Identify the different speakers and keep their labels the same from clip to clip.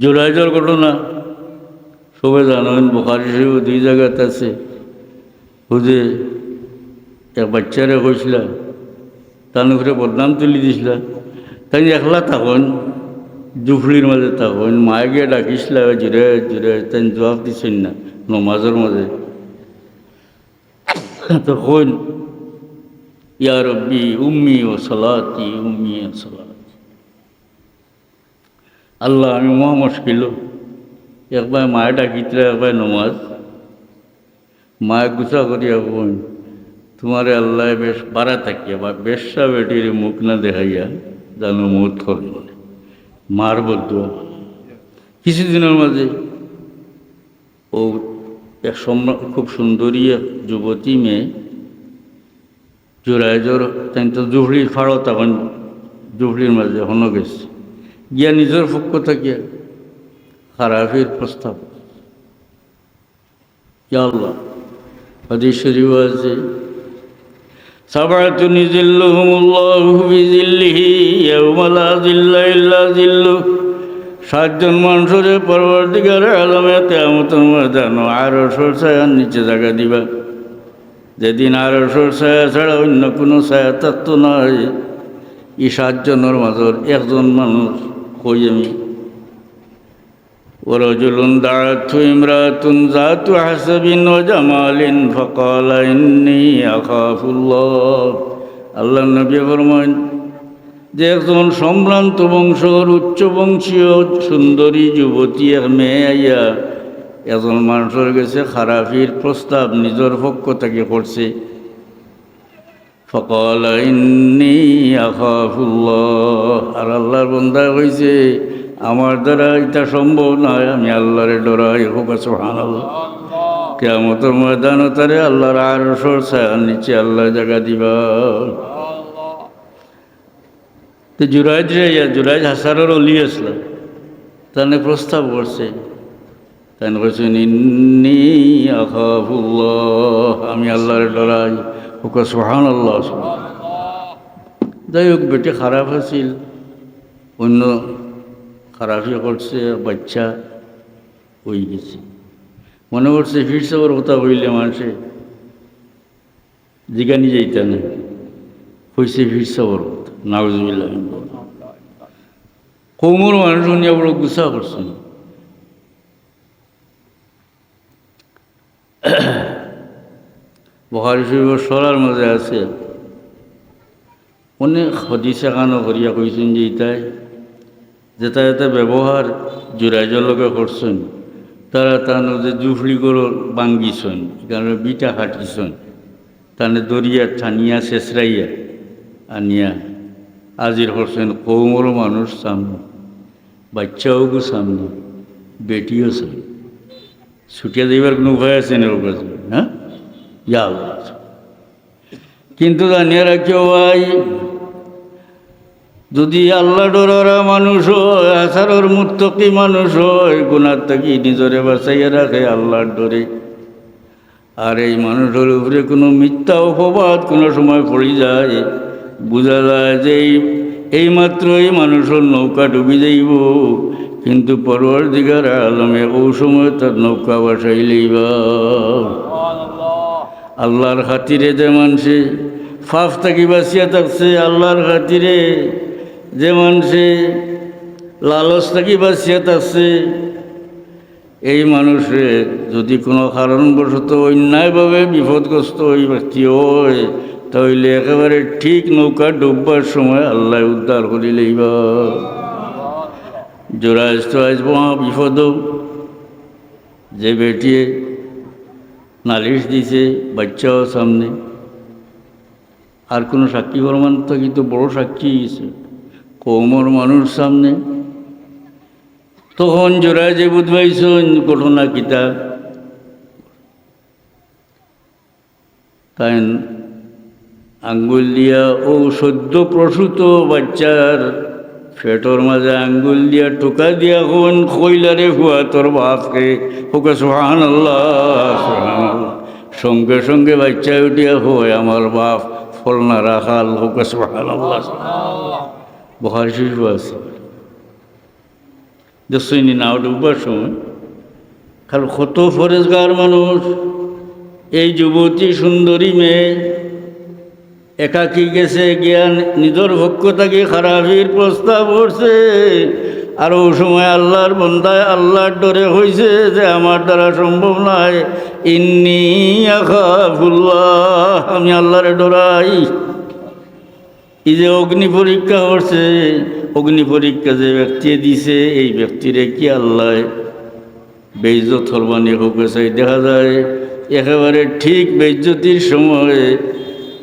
Speaker 1: জোরাইজর ঘটনা। সবাই জানেন বোখারি শরীফ, দুই জায়গাতে আছে। হুদে এক বাচ্চারে কইছিল, তার উপরে বদনাম তুলি দিছিল। তাই একলা তখন জুফলির মাঝে তখন মায়ে গিয়ে ডাকিছিল জুড়ে জুড়ে, তাই জবাব দিছেন না, নমাজের মাঝে। তখন, ইয়া উম্মি ও সলাতি উম্মি ও সলাতি আল্লাহ, আমি মহা মুশকিল একবার মায়ে ডাকিছিল, একবার নমাজ। মায়ে গুছা করিয়া বোন তোমারে আল্লাহ বেশ বাড়া থাকিয়া বা বেশা বেটির মুখ না দেখাইয়া জানো করল মার বদুয়া কিছুদিনের মাঝে ও এক সম্রা- খুব সুন্দরী এক যুবতী মেয়ে, জোড়ায় জোর তাই তো জুফড়ির ফাড়ো তখন জুফড়ির মাঝে হনো গেছে গিয়া নিজের পক্ষ থাকিয়া খারাপের প্রস্তাব। আল্লাহ, হাদিস শরীফ আছে সাবাতুন ইযিল্লুহুমুল্লাহু বিযিল্লিহি ইয়াওমা লা যিল্লা ইল্লা সাতজন মানুষের পরবর্তীকার আলমে কেয়ামতের ময়দান আরশর ছায়ার নিচে জায়গা দিবা। যেদিন আরশর ছায়া ছাড়া অন্য কোনো ছায়া তত্ত্ব নয় এই সাতজনের মাজর একজন মানুষ কই আমি ورجل دعته امرأة ذات حسب وجمال فقال إني أخاف الله আল্লাহ নবী ফরমান যে একজন সম্ভ্রান্ত বংশর উচ্চ বংশীয় সুন্দরী যুবতী এক মেয়ে আইয়া একজন মানুষের কাছে খারাপির প্রস্তাব নিজের পক্ষ থেকে করছে ফকল ইন্নি আখাফুল্লাহ আর আল্লাহর বন্ধা হয়েছে আমার দ্বারা এটা সম্ভব নয় আমি আল্লাহরে ডরাই হোক সোহান কেমতর ময়দান তারে আল্লাহর আর ছায়ার নিচে আল্লাহ জায়গা দিবা। তো জুরাইজ রে ইয়া জুরাইজ হাসারের অলি আসলো। তাহলে প্রস্তাব করছে। তাই বলছেন ইন্নি আখাফুল্লাহ আমি আল্লাহরে ডরাই। হোক সোহান আল্লাহ যাই হোক, বেটি খারাপ আছিল। অন্য খারাপই করছে, বাচ্চা হয়ে গেছে। মনে করছে ফিরসবের কথা হইলে মানুষে। জিগানি যাইতে না হয়েছে ফিরসবর কথা। নাগজবিল্লা কৌমর মানুষ উনি বড় গুসা করছেন। বহারি শরীফের সরার মাঝে আছে। অনেক হদিসা কানো করিয়া কইছেন যে ইতাই যেটা এটা ব্যবহার লোকে করছেন, তারা তার জুফলি করে বাঙ্গিছেন কারণ বিটা হাঁটিছেন তানে দরিয়া ঠানিয়া শেষরাইয়া আনিয়া আজির করছেন, কৌমর মানুষ সামনে, বাচ্চাও সামনে, বেটিও সামনে। ছুটিয়া দিবার কোনো উপায় আছে না কাছে হ্যাঁ? কিন্তু জানিয়ে রাখিও ভাই, যদি আল্লাহ ডরা মানুষ হয় আসারর মুত্তকি মানুষ হয় গুণার থাকি নিজরে বাঁচাইয়া রাখে আল্লাহর ডরে। আর এই মানুষের উপরে কোনো মিথ্যা অপবাদ কোনো সময় পড়ে যায়। বোঝা যায় যে এই এইমাত্র এই মানুষের নৌকা ডুবি যাইব। কিন্তু পরবর দিগার আলমে ও সময় তার নৌকা বাসাইলেইবা আল্লাহর খাতিরে যে মানুষে ফাফ থাকি বাঁচিয়া থাকছে, আল্লাহর খাতিরে যে মানুষে লালচ থাকি বাঁচিয়া থাকছে, এই মানুষে যদি কোনো কারণবশত অন্যায়ভাবে বিপদগ্রস্ত ওই ব্যক্তি হয়, তাহলে একেবারে ঠিক নৌকা ডুববার সময় আল্লাহ উদ্ধার করিলেই বা জোড়াইজ তো মহা বিপদ যে বেটিয়ে নালিশ দিছে বাচ্চাও সামনে। আর কোনো সাক্ষী প্রমাণ তো কিন্তু বড় সাক্ষী গেছে কৌমর মানুষ সামনে। তখন জোড়ায় যে বুধবাইছেন ঘটনা কিতা তাই আঙ্গুল দিয়া ও সদ্য প্রসূত বাচ্চার ফেটর মাঝে আঙ্গুল দিয়া টোকা দিয়া হন কইলারে হুয়া তোর বাপকে। ওকে সোহান। সঙ্গে সঙ্গে বাচ্চা উঠিয়া হয় আমার বাপ, ফলনা রাখাল হোকে সোহান আল্লাহ বহার শিশু আছে। দেখছইনি না ডুববার সময়, খালি কত ফরেজগার মানুষ, এই যুবতী সুন্দরী মেয়ে একাকি গেছে, জ্ঞান নিজের পক্ষ থেকে খারাপির প্রস্তাব করছে। আর ও সময় আল্লাহর বন্দায় আল্লাহর ডরে হয়েছে যে আমার দ্বারা সম্ভব নয়। ইন্নি আখাফুল্লাহ, আমি আল্লাহরে ডরাই। এই যে অগ্নি পরীক্ষা করছে, অগ্নি পরীক্ষা যে ব্যক্তি দিছে, এই ব্যক্তিরে কি আল্লাহ বেইজত হরবানি হোক দেখা যায়, একেবারে ঠিক বেজ্জতির সময়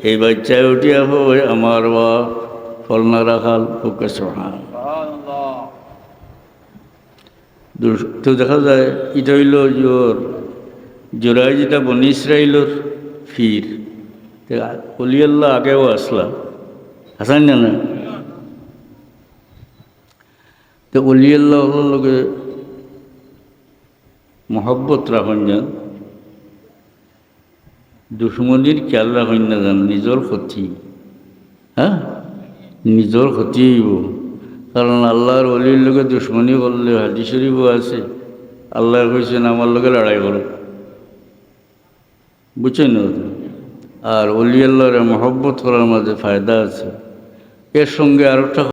Speaker 1: এই বাচ্চায় উঠিয়া হয় আমার বা ফলনা রাখাল হোক সোহা তো দেখা যায়, এটা হইল জোর। জোরাই যেটা বনি ইসরাইলর ফির। অলিয়াল্লাহ আগেও আসলা হাসান না না? তো অলিয়াল্লাহ লগে মহব্বত রাখুন যান দুশ্মনির খেয়াল রাখুন না যান নিজের ক্ষতি। হ্যাঁ নিজের ক্ষতি হইব কারণ আল্লাহর অলির লোকে দুশ্মনী করলে হাদি শরীফও আছে। আল্লাহ কইছেন আমার লোকে লড়াই করো বুঝছেন আর অলি আল্লাহর মহব্বত করার মাঝে ফায়দা আছে। এর সঙ্গে আরেকটা